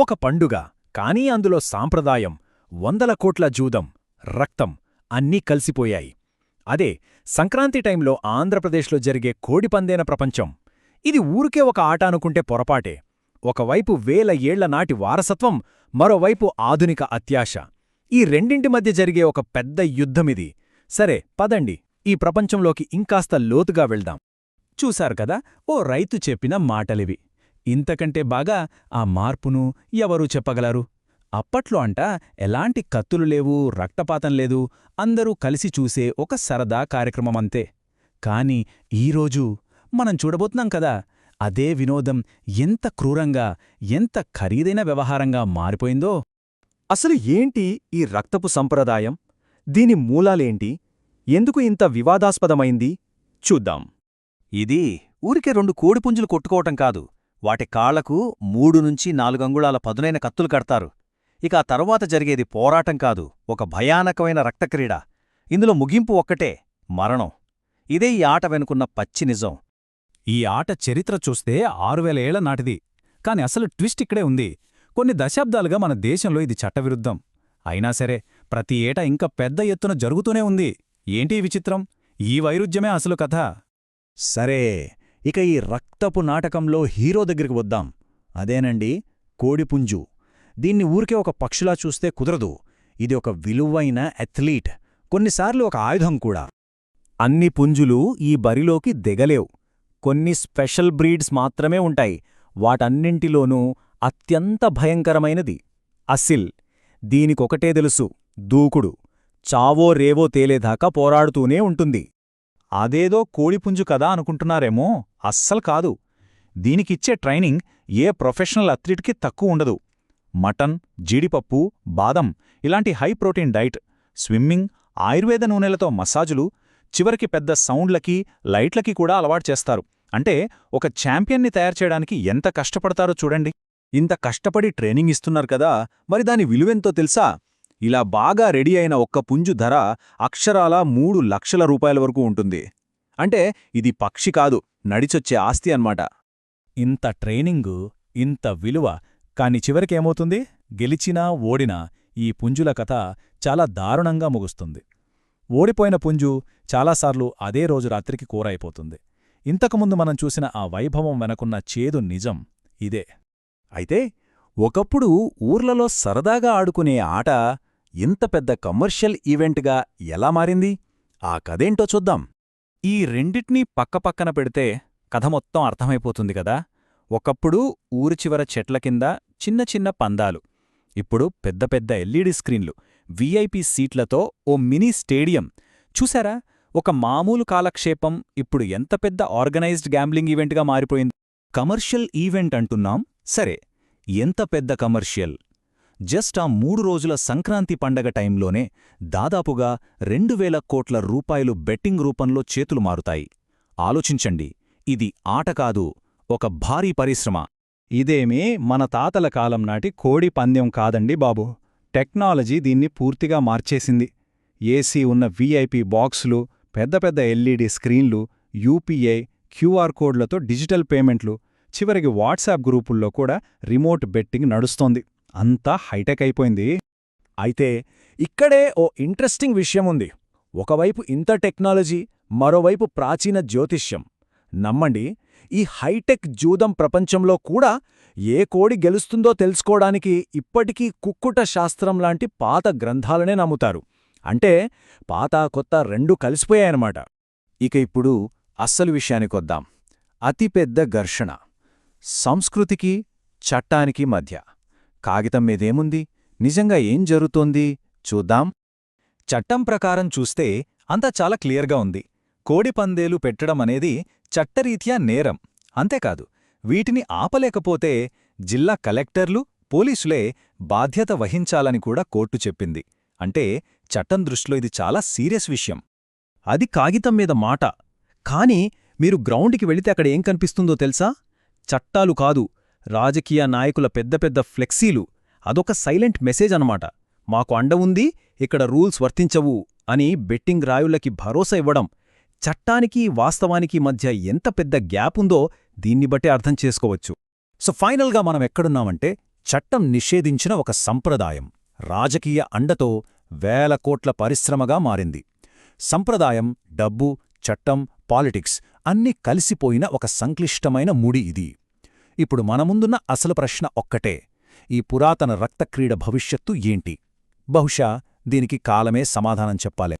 ఒక పండుగ కానీ అందులో సాంప్రదాయం వందల కోట్ల జూదం రక్తం అన్నీ కలిసిపోయాయి. అదే సంక్రాంతి టైంలో ఆంధ్రప్రదేశ్లో జరిగే కోడిపందేన ప్రపంచం. ఇది ఊరికే ఒక ఆట అనుకుంటే పొరపాటే. ఒకవైపు వేల ఏళ్ళ నాటి వారసత్వం మరోవైపు ఆధునిక అత్యాశ. ఈ రెండింటి మధ్య జరిగే ఒక పెద్ద యుద్ధమిది. సరే పదండి ఈ ప్రపంచంలోకి ఇంకాస్త లోతుగా వెళ్దాం. చూశారు కదా ఓ రైతు చెప్పిన మాటలివి. ఇంతకంటే బాగా ఆ మార్పును ఎవరూ చెప్పగలరు? అప్పట్లో అంట ఎలాంటి కత్తులు లేవు రక్తపాతం లేదు అందరూ కలిసి చూసే ఒక సరదా కార్యక్రమమంతే. కాని ఈరోజు మనం చూడబోతున్నాం కదా అదే వినోదం ఎంత క్రూరంగా ఎంత ఖరీదైన వ్యవహారంగా మారిపోయిందో. అసలు ఏంటి ఈ రక్తపు సంప్రదాయం? దీని మూలాలేంటి? ఎందుకు ఇంత వివాదాస్పదమైంది? చూద్దాం. ఇది ఊరికే రెండు కోడిపుంజులు కొట్టుకోవటం కాదు. వాటి కాళ్ళకు మూడు నుంచి నాలుగంగుళాల పదునైన కత్తులు కడతారు. ఇక ఆ తరువాత జరిగేది పోరాటం కాదు ఒక భయానకమైన రక్తక్రీడ. ఇందులో ముగింపు ఒక్కటే మరణం. ఇదే ఈ ఆట వెనుకున్న పచ్చి నిజం. ఈ ఆట చరిత్ర చూస్తే ఆరువేల ఏళ్ళ నాటిది. కాని అసలు ట్విస్ట్ ఇక్కడే ఉంది. కొన్ని దశాబ్దాలుగా మన దేశంలో ఇది చట్టవిరుద్ధం. అయినా సరే ప్రతి ఏటా ఇంకా పెద్ద ఎత్తున జరుగుతూనే ఉంది. ఏంటి విచిత్రం? ఈ వైరుధ్యమే అసలు కథ. సరే. ఇక ఈ రక్తపు నాటకంలో హీరో దగ్గరికి వద్దాం. అదేనండి కోడిపుంజు. దీన్ని ఊరికే ఒక పక్షులా చూస్తే కుదరదు. ఇది ఒక విలువైన అథ్లీట్. కొన్నిసార్లు ఒక ఆయుధం కూడా. అన్ని పుంజులు ఈ బరిలోకి దిగలేవు. కొన్ని స్పెషల్ బ్రీడ్స్ మాత్రమే ఉంటాయి. వాటన్నింటిలోనూ అత్యంత భయంకరమైనది. అసిల్. దీనికొకటే తెలుసు. దూకుడు. చావో రేవో తేలేదాకా పోరాడుతూనే ఉంటుంది. అదేదో కోడిపుంజు కదా అనుకుంటున్నారేమో అస్సలు కాదు. దీనికిచ్చే ట్రైనింగ్ ఏ ప్రొఫెషనల్ అథ్లీట్కి తక్కువ ఉండదు. మటన్ జీడిపప్పు బాదం ఇలాంటి high protein diet swimming Ayurveda నూనెలతో మసాజులు చివరికి పెద్ద సౌండ్లకి లైట్లకి కూడా అలవాటు చేస్తారు. అంటే ఒక ఛాంపియన్ని తయారు చేయడానికి ఎంత కష్టపడతారో చూడండి. ఇంత కష్టపడి ట్రైనింగ్ ఇస్తున్నారు కదా మరి దాని విలువెంతో తెలుసా? ఇలా బాగా రెడీ అయిన ఒక్క పుంజు ధర అక్షరాల మూడు లక్షల రూపాయల వరకు ఉంటుంది. అంటే ఇది పక్షి కాదు నడిచొచ్చే ఆస్తి అన్మాట ఇంత ట్రైనింగు ఇంత విలువ కాని చివరికేమవుతుంది గెలిచినా ఓడినా ఈ పుంజుల కథ చాలా దారుణంగా ముగుస్తుంది. ఓడిపోయిన పుంజు చాలాసార్లు అదే రోజు రాత్రికి కూరైపోతుంది ఇంతకుముందు మనం చూసిన ఆ వైభవం వెనకున్న చేదు నిజం ఇదే. అయితే ఒకప్పుడు ఊర్లలో సరదాగా ఆడుకునే ఆట ఇంత పెద్ద కమర్షియల్ ఈవెంట్గా ఎలా మారింది? ఆ కథేంటో చూద్దాం. ఈ రెండిట్నీ పక్కపక్కన పెడితే కథ మొత్తం అర్థమైపోతుంది కదా. ఒకప్పుడు ఊరి చివర చెట్ల కింద చిన్న చిన్న పందాలు. ఇప్పుడు పెద్ద పెద్ద ఎల్ఈడి స్క్రీన్లు వీఐపీ సీట్లతో ఓ మినీ స్టేడియం. చూసారా? ఒక మామూలు కాలక్షేపం ఇప్పుడు ఎంత పెద్ద ఆర్గనైజ్డ్ గ్యాంబ్లింగ్ ఈవెంట్గా మారిపోయింది. కమర్షియల్ ఈవెంట్ అంటున్నాం? సరే ఎంత పెద్ద కమర్షియల్? జస్ట్ ఆ మూడు రోజుల సంక్రాంతి పండగ టైంలోనే దాదాపుగా రెండు కోట్ల రూపాయలు బెట్టింగ్ రూపంలో చేతులు మారుతాయి. ఆలోచించండి ఇది ఆట కాదు ఒక భారీ పరిశ్రమ. ఇదేమీ మన తాతల కాలం నాటి కోడి పందెం కాదండి బాబు. టెక్నాలజీ దీన్ని పూర్తిగా మార్చేసింది. ఏసీ ఉన్న వీఐపీ బాక్సులు పెద్ద పెద్ద ఎల్ఈడి స్క్రీన్లు యూపీఐ క్యూఆర్ కోడ్లతో డిజిటల్ పేమెంట్లు చివరికి వాట్సాప్ గ్రూపుల్లో కూడా రిమోట్ బెట్టింగ్ నడుస్తోంది. అంతా హైటెక్ అయిపోయింది. అయితే ఇక్కడే ఓ ఇంట్రెస్టింగ్ విషయముంది ఒకవైపు ఇంత టెక్నాలజీ మరోవైపు ప్రాచీన జ్యోతిష్యం. నమ్మండి ఈ హైటెక్ జూదం ప్రపంచంలో కూడా ఏ కోడి గెలుస్తుందో తెలుసుకోవడానికి ఇప్పటికీ కుక్కుట శాస్త్రం లాంటి పాత గ్రంథాలనే నమ్ముతారు. అంటే పాత కొత్త రెండూ కలిసిపోయాయన్నమాట. ఇక ఇప్పుడు అస్సలు విషయానికొద్దాం అతిపెద్ద ఘర్షణ. సంస్కృతికి చట్టానికి మధ్య. కాగితం మీదేముంది? నిజంగా ఏం జరుగుతోంది? చూద్దాం. చట్టం ప్రకారం చూస్తే అంతా చాలా క్లియర్గా ఉంది. కోడిపందేలు పెట్టడం అనేది చట్టరీత్యా నేరం. అంతేకాదు వీటిని ఆపలేకపోతే జిల్లా కలెక్టర్లు పోలీసులే బాధ్యత వహించాలని కూడా కోర్టు చెప్పింది. అంటే చట్టం దృష్టిలో ఇది చాలా సీరియస్ విషయం. అది కాగితం మీద మాట. కాని మీరు గ్రౌండ్కి వెళితే అక్కడ ఏం కనిపిస్తుందో తెలుసా? చట్టాలు కాదు రాజకీయ నాయకుల పెద్ద పెద్ద ఫ్లెక్సీలు అదొక సైలెంట్ మెసేజ్ అనమాట మాకు అండ ఉంది ఇక్కడ రూల్స్ వర్తించవు అని బెట్టింగ్ రాయుళ్ళకి భరోసా ఇవ్వడం చట్టానికి వాస్తవానికి మధ్య ఎంత పెద్ద గ్యాప్ ఉందో దీన్ని బట్టే అర్థం చేసుకోవచ్చు. సో ఫైనల్గా మనం ఎక్కడున్నామంటే చట్టం నిషేధించిన ఒక సంప్రదాయం రాజకీయ అండతో వేల కోట్ల పరిశ్రమగా మారింది. సంప్రదాయం డబ్బు చట్టం పాలిటిక్స్ అన్నీ కలిసిపోయిన ఒక సంక్లిష్టమైన ముడి ఇది. ఇప్పుడు మన ముందున్న అసలు ప్రశ్న ఒక్కటే. ఈ పురాతన రక్తక్రీడ భవిష్యత్తు ఏంటి? బహుశా దీనికి కాలమే సమాధానం చెప్పాలి.